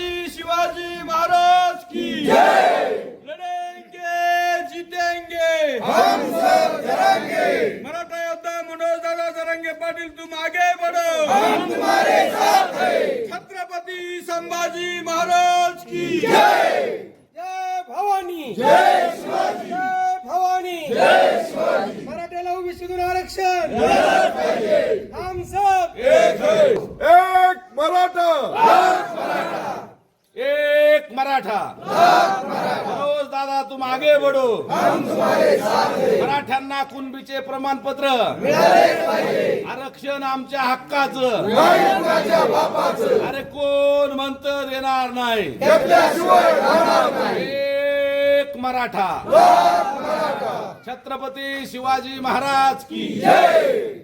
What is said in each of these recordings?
छत्रपति शिवाजी महाराज की लड़ेंगे जीतेंगे। हम सब मराठा योद्धा मनोज दादा सरंगे पाटील तुम आगे बढ़ो। हम तुम्हारे साथ हैं। छत्रपति संभाजी महाराज की जय! भवानी। जय शिवाजी। जय भवानी। जय शिवाजी। मराठ्याला ओबीसीतून आरक्षण एक मराठा एक मराठा। मनोज दादा तुम आगे बढ़ो। मराठ्यांना कुणबीचे प्रमाणपत्र आरक्षण आमच्या हक्काचं. अरे कोण म्हणत देणार नाही? एक मराठा. छत्रपती शिवाजी महाराज की जय.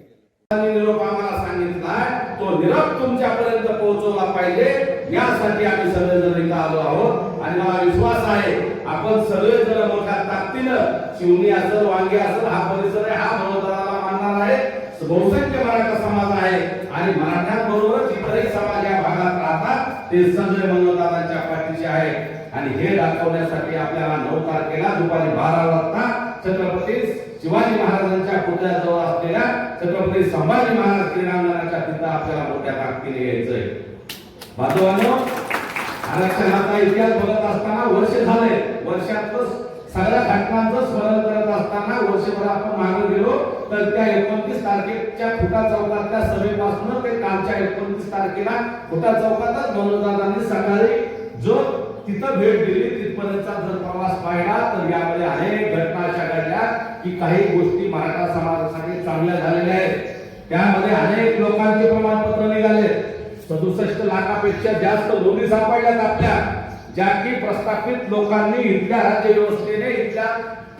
निरोप आम्हाला सांगितला तो निरोप तुमच्यापर्यंत पोहोचवला पाहिजे. यासाठी आम्ही सगळेजण इथं आलो आहोत. आणि मला विश्वास आहे आपण सगळेजण मोठ्या ताकदीनं शिवणी असेल वांगी असेल हा परिसर आहे हा मनोदराला मानणार आहे. बहुसंख्य मराठा समाज आहे आणि मराठ्यांबरोबरच इतरही समाज या भागात राहतात ते सगळे मनोदारांच्या पाठीचे आहे. आणि हे दाखवण्यासाठी आपल्याला नऊ तारखेला दुपारी बारा वाजता छत्रपती शिवाजी महाराजांच्या पुतळ्याजवळ छत्रपती संभाजी महाराज क्रीडांगणाच्या तिथं आपल्याला मोठ्या ताकदीने यायचंय. बांधवांनो आरक्षणाचा इतिहास बघत असताना वर्ष झाले. वर्षातच सगळ्या घटनांचं स्मरण करत असताना वर्षभर आपण मागे गेलो. तर त्या एकोणतीस तारखेच्या फुटा चौकातल्या सभेपासून ते कालच्या एकोणतीस तारखेला फुटा चौकातच मनोदारांनी सकाळी जो तिथं भेट दिली तिथपर्यंतचा जर प्रवास पाहिला तर यामध्ये अनेक घटना अशा घडल्या की काही गोष्टी मराठा समाजासाठी चांगल्या झालेल्या आहेत. त्यामध्ये अनेक लोकांचे प्रमाणपत्र निघाले. सदुसष्ट लाखापेक्षा जास्त नोंदी सापडल्यात आपल्या. ज्या की प्रस्थापित लोकांनी इथल्या राज्य व्यवस्थेने इथल्या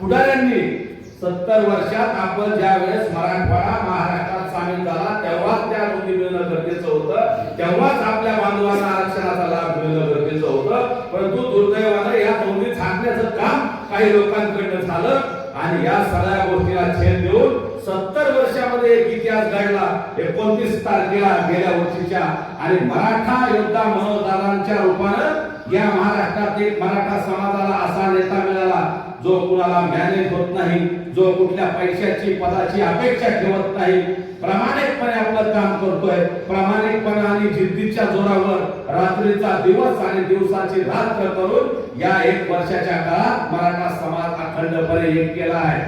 पुढाऱ्यांनी सत्तर वर्षात आपण ज्या वेळेस मराठवाडा महाराष्ट्रात सामील झाला तेव्हाच त्या नोंदी मिळणं गरजेचं होतं. तेव्हाच आपल्या बांधवांना आरक्षणाचा लाभ मिळणं गरजेचं होतं. परंतु दुर्दैवानं या नोंदी थांबण्याचं काम काही लोकांकडनं झालं. आणि या सगळ्या गोष्टीला छेद देऊन सत्तर वर्षामध्ये एक इतिहास घडला. एकोणतीस तारखेला गेल्या वर्षीच्या आणि मराठा योद्धा मनोदारांच्या रूपानं या महाराष्ट्रातील मराठा समाजाला असा नेता मिळाला जो कुणाला मॅनेज होत नाही जो कुठल्या पैशाची पदाची अपेक्षा ठेवत नाही. प्रामाणिकपणे आपलं काम करतोय. प्रामाणिकपणे आणि जिद्दीच्या जोरावर रात्रीचा दिवस आणि दिवसाची रात्र करून या एक वर्षाच्या काळात मराठा समाज अखंडपणे एक केला आहे.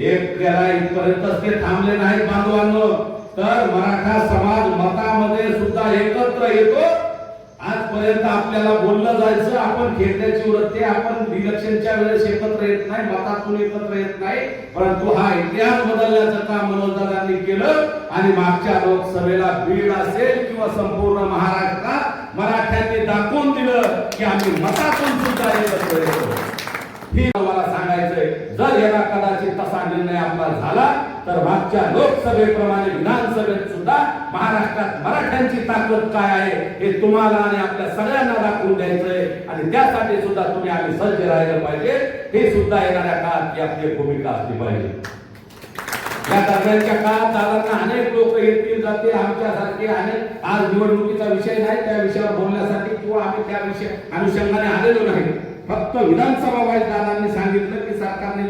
एक केला इथपर्यंतच ते थांबले नाहीत बांधवांनो. तर मराठा समाज मतामध्ये सुद्धा एकत्र येतो. आजपर्यंत आपल्याला बोललं जायचं आपण खेळण्याची वृत्ती आपण इलेक्शनच्या वेळेस एकत्र येत नाही मतातून एकत्र येत नाही. परंतु हा इतिहास बदलण्याचं काम मनोजदारांनी केलं. आणि मागच्या लोकसभेला बीड असेल किंवा संपूर्ण महाराष्ट्रात मराठा आणि मतातून सुद्धा येतो. मला सांगायचंय जर याला कदाचित तसा निर्णय आपला झाला तर मागच्या लोकसभेप्रमाणे विधानसभेत सुद्धा महाराष्ट्रात मराठ्यांची ताकद काय आहे हे तुम्हाला आणि आपल्या सगळ्यांना दाखवून द्यायचंय. आणि त्यासाठी सुद्धा तुम्ही आम्ही सज्ज राहिलं पाहिजे. हे सुद्धा येणाऱ्या काळात आपली भूमिका असली पाहिजे. या दरम्यानच्या काळात दादांना अनेक लोक येतील जाते आमच्यासारखे अनेक आज निवडणुकीचा विषय नाही त्या विषयावर बोलण्यासाठी किंवा आम्ही त्या विषय अनुषंगाने आलेलो नाही. फक्त विधानसभा वाईज दादांनी सांगितलं की सरकारने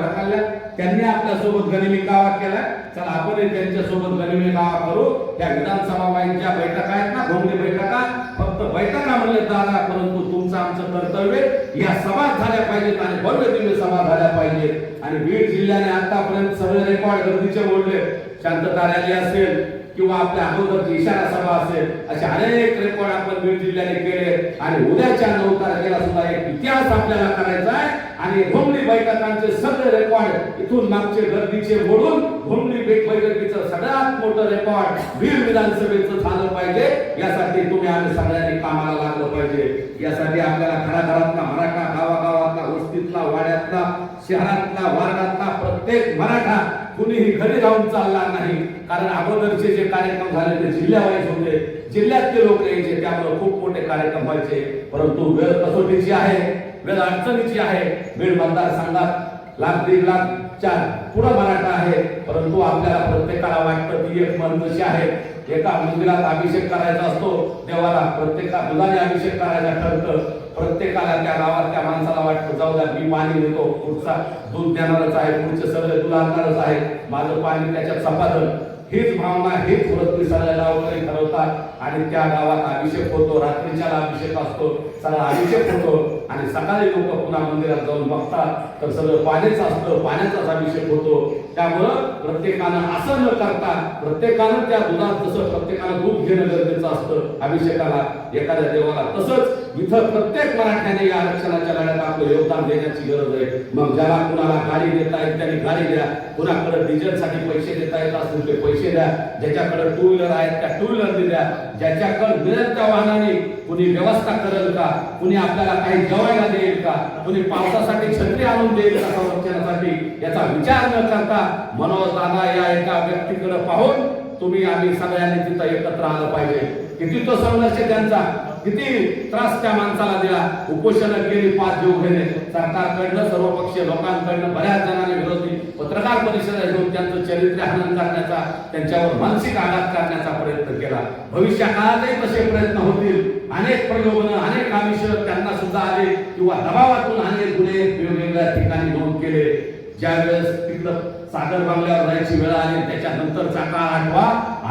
घरात पुढे त्यांनी आपल्यासोबत गनिमी कावा केला. चला आपणही त्यांच्यासोबत गनिमी कावा करू. त्या विधानसभा वाईज बैठका आहेत ना घोंगडी बैठका फक्त बैठका म्हणले दादा परंतु तुमचं आमचं कर्तव्य या सभा झाल्या पाहिजेत आणि भव्य दिव्य सभा झाल्या पाहिजेत. आणि बीड जिल्ह्याने आतापर्यंत सगळे रेकॉर्ड गर्दीचे बोलले शांतता रॅली असेल किंवा आपल्या अगोदरची इशारा सभा असेल असे अनेक रेकॉर्ड आपण बीड जिल्ह्याने केले. आणि उद्याच्या नऊ तारखेला सुद्धा एक इतिहास आपल्याला करायचा आहे. आणि भोंगडी बैठकांचे सगळे रेकॉर्ड इथून मागचे गर्दीचे मोडून भोंगडी बैठकीचं सगळ्यात मोठं रेकॉर्ड बीड विधानसभेचं झालं पाहिजे. यासाठी तुम्ही आम्ही सगळ्यांनी कामाला लागलं पाहिजे. यासाठी आपल्याला घराघरातला मराठा गावागावातला वस्तीतला वाड्यातला शहरातला वार्डातला प्रत्येक मराठा कुणीही घरी जाऊन चालणार नाही. कारण अगोदरचे जे कार्यक्रम झाले ते जिल्ह्यावाईज होते. जिल्ह्यातले लोक यायचे त्यामुळे खूप मोठे कार्यक्रम व्हायचे. परंतु वेळ कसोटीची आहे वेळ अडचणीची आहे. बीड मतदारसंघात लाख दीड लाख चार पुढं मराठा आहे. परंतु आपल्याला प्रत्येकाला वाटतं ती एक मन जशी आहे एका मंदिरात अभिषेक करायचा असतो देवाला प्रत्येका दुधाने अभिषेक करायचा ठरतं. प्रत्येकाला त्या गावात त्या माणसाला वाटतं जाऊ द्या मी पाणी देतो पुढचा दूध देणारच आहे पुढचे सगळे दूध आणणारच आहे माझं पाणी त्याच्यात संपादन. हीच भावना हीच वृत्ती सगळ्या गावकरी ठरवतात. आणि त्या गावात अभिषेक होतो रात्रीच्याला अभिषेक असतो. सगळा अभिषेक होतो. आणि सकाळी लोक पुन्हा मंदिरात जाऊन बघतात. तर सगळं पाण्याचं असतं पाण्याचाच अभिषेक होतो. त्यामुळं प्रत्येकानं असं न करता प्रत्येकानं त्या दुधात जसं प्रत्येकानं दूध घेणं गरजेचं असतं अभिषेकाला एखाद्या देवाला. तसंच इथं प्रत्येक मराठ्याने या आरक्षणाच्या लढ्यात आपलं योगदान देण्याची गरज आहे. मग ज्याला कुणाला गाडी देता येईल त्यांनी गाडी द्या. कुणाकडे डिझेलसाठी पैसे देता येत असतील ते पैसे द्या. ज्याच्याकडे टू व्हीलर आहेत त्या टू व्हीलर द्या. ज्याच्याकडे मिळेल त्या वाहनाने कुणी व्यवस्था करेल का? कुणी आपल्याला काही जेवायला देईल का? कुणी पावसासाठी छत्री आणून देईल का संरक्षणासाठी? याचा विचार न करता मनोज दादा या एका व्यक्तीकडे पाहून तुम्ही आम्ही सगळ्यांनी तिथं एकत्र आलं पाहिजे. किती तो संघर्ष त्यांचा किती त्रास त्या माणसाला दिला. उपोषण केली पाच जीव घेणे. सरकारकडनं सर्वपक्षीय लोकांकडनं बऱ्याच जणांनी विरोधी पत्रकार परिषदा घेऊन त्यांचं चरित्र हनन करण्याचा त्यांच्यावर मानसिक आघात करण्याचा प्रयत्न केला. भविष्या काळातही तसे प्रयत्न होतील. अनेक प्रयोजन अनेक आमिष त्यांना सुद्धा आले किंवा दबावातून अनेक गुन्हे वेगवेगळ्या ठिकाणी नोंद केले. ज्या वेळेस तिथलं सागर बांगल्यावर जायची वेळ आली त्याच्यानंतरचा काळ आठवा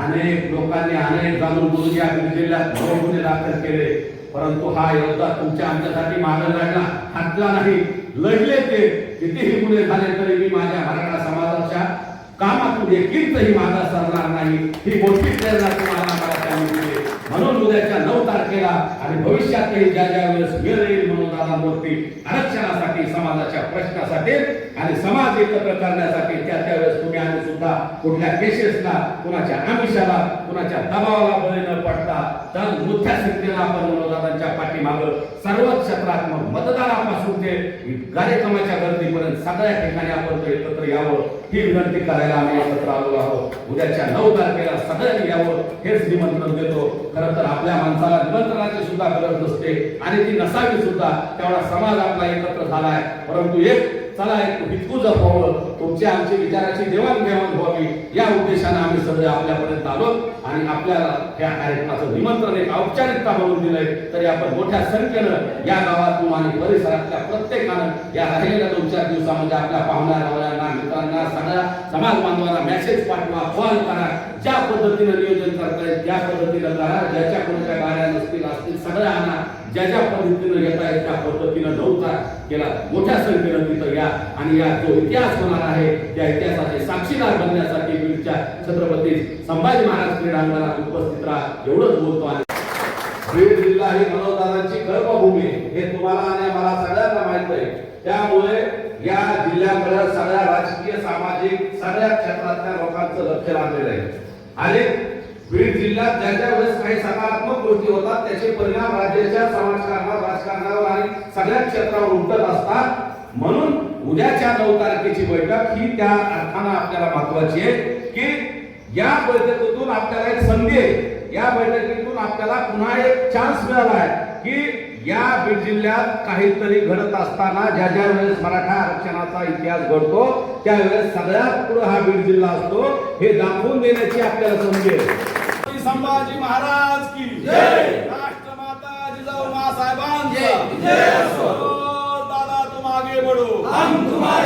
अनेक लोकांनी अनेक जाणून बोलून या बीड जिल्ह्यात गुन्हे दाखल केले. परंतु हा योद्धा तुमच्या आमच्यासाठी मागे लढला हातला नाही लढले ते. कितीही गुन्हे झाले तरी मी माझ्या मराठा समाजाच्या कामातून एकीतही मागा सरणार नाही. ही मोठी प्रेरणा तुम्हाला मला म्हणून उद्याच्या नऊ तारखेला आणि भविष्यातही ज्या ज्या वेळेस वेळ येईल म्हणून दादामूर्ती आरक्षणासाठी समाजाच्या प्रश्नासाठी आणि समाज एकत्र करण्यासाठी त्या त्यावेळेस तुम्ही आम्ही सुद्धा कुठल्या केसेसला कुणाच्या आमिषाला कुणाच्या दबावाला बळी न पडता तर मोठ्या संख्येनं आपण मनोदादांच्या पाठीमागं सर्व क्षेत्रात मग मतदारापासून ते कार्यक्रमाच्या गर्दीपर्यंत सगळ्या ठिकाणी आपण एकत्र यावं ही विनंती करायला आम्ही एकत्र आलो आहोत. उद्याच्या नऊ तारखेला सगळ्यांनी यावं हेच निमंत्रण देतो. खरं तर आपल्या माणसाला निमंत्रणाची सुद्धा गरज नसते आणि ती नसावी सुद्धा तेवढा समाज आपला एकत्र झालाय. परंतु एक चला एक हितकू जपावं तुमच्या आमची विचाराची देवाणघेवाण व्हावी. या उद्देशानं आम्ही सगळे आपल्यापर्यंत आलो आणि आपल्याला या कार्यक्रमाचं निमंत्रण एक औपचारिकता म्हणून दिलंय. तरी आपण मोठ्या संख्येनं या गावातून आणि परिसरातल्या प्रत्येकानं या राहिलेल्या दोन चार दिवसामध्ये आपल्या पाहुण्या रावळ्यांना मित्रांना सगळ्या समाज बांधवांना मेसेज पाठवा कॉल करा. ज्या पद्धतीनं नियोजन करताय त्या पद्धतीनं करा ज्याच्या कोणत्या गाड्या नसतील असतील सगळ्या आणा ज्या ज्या पद्धतीनं घेता येईल त्या पद्धतीनं नव्हता केला मोठ्या संख्येनं तिथं या आणि या जो इतिहास होणार आहे त्या इतिहासाचे साक्षीदार बनण्यासाठी बीडच्या छत्रपती संभाजी महाराज क्रीडांगणात उपस्थित राहा एवढंच बोलतो आणि बीड जिल्हा ही मनोदानाची कर्मभूमी हे तुम्हाला आणि मला सगळ्यांना माहीत आहे. त्यामुळे या जिल्ह्याकडे सगळ्या राजकीय सामाजिक सगळ्या क्षेत्रातल्या लोकांचं लक्ष लागलेलं आहे. आणि बीड जिल्ह्यात ज्या ज्या वेळेस काही सकारात्मक गोष्टी होतात त्याचे परिणाम राज्याच्या समाजकारणावर राजकारणावर आणि सगळ्या क्षेत्रावर उमटत असतात. म्हणून उद्याच्या नऊ तारखेची बैठक ही त्या अर्थानं आपल्याला महत्वाची आहे की या बैठकीतून आपल्याला एक संधी आहे. या बैठकीतून आपल्याला पुन्हा एक चान्स मिळाला आहे की या बीड जिल्ह्यात काहीतरी घडत असताना ज्या ज्या वेळेस मराठा आरक्षणाचा इतिहास घडतो त्यावेळेस सगळ्यात पुढे हा बीड जिल्हा असतो. हे दाखवून देण्याची आपल्याला छत्रपती संभाजी महाराज की जय! राष्ट्रमाता जिजाऊ मासाहेबांचा जय! दादा तुम आगे बढ़ो. हम तुम्हारे